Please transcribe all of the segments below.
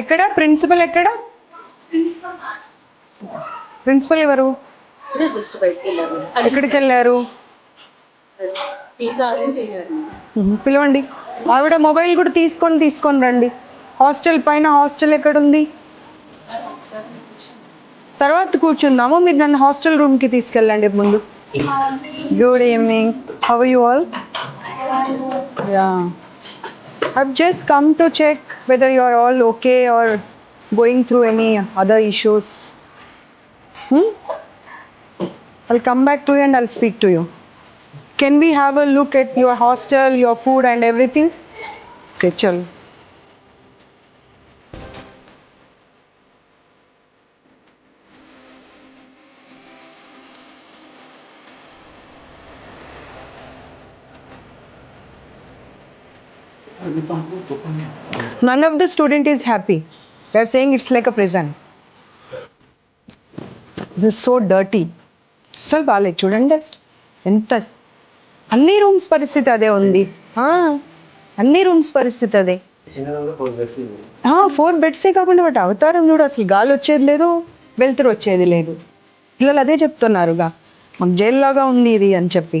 ఎక్కడ? ప్రిన్సిపల్ ఎక్కడ? ప్రిన్సిపల్ ఎవరు? ఎక్కడికి వెళ్ళారు? పిలవండి. ఆవిడ మొబైల్ కూడా తీసుకొని తీసుకొని రండి. హాస్టల్ పైన హాస్టల్ ఎక్కడుంది? తర్వాత కూర్చుందాము. మీరు నన్ను హాస్టల్ రూమ్కి తీసుకెళ్ళండి ముందు. Good evening how you all ya I've just come to check whether you're all okay or going through any other issues. Hmm? I'll come back to you and I'll speak to you. Can we have a look at your hostel, your food, and everything? Okay, chalo. None of the student is happy. They're saying it's like a prison. This is so dirty. అసలు బాగాలేదు చూడండి. ఎంత అన్ని rooms పరిస్థితి అదే ఉంది. అన్ని rooms పరిస్థితి అదే. ఫోర్ బెడ్సే కాకుండా వాటి అవతారం చూడు. అసలు గాలి వచ్చేది లేదు వెలుతురు వచ్చేది లేదు. పిల్లలు అదే చెప్తున్నారుగా. మాకు జైల్లాగా ఉంది ఇది అని చెప్పి.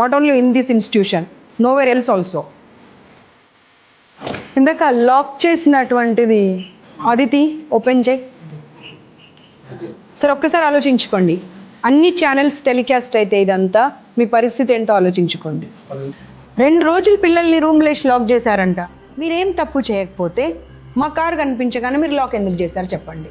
Not only in this institution nowhere else also ఇందాక లాక్ చేసినటువంటిది అదితి ఓపెన్ చేయి సరే ఒక్కసారి ఆలోచించుకోండి. అన్ని ఛానల్స్ టెలికాస్ట్ అయితే ఇదంతా మీ పరిస్థితి ఏంటో ఆలోచించుకోండి. రెండు రోజులు పిల్లల్ని రూమ్లో వేసి లాక్ చేశారంట. మీరేం తప్పు చేయకపోతే మా కారు కనిపించగానే మీరు లాక్ ఎందుకు చేశారు చెప్పండి.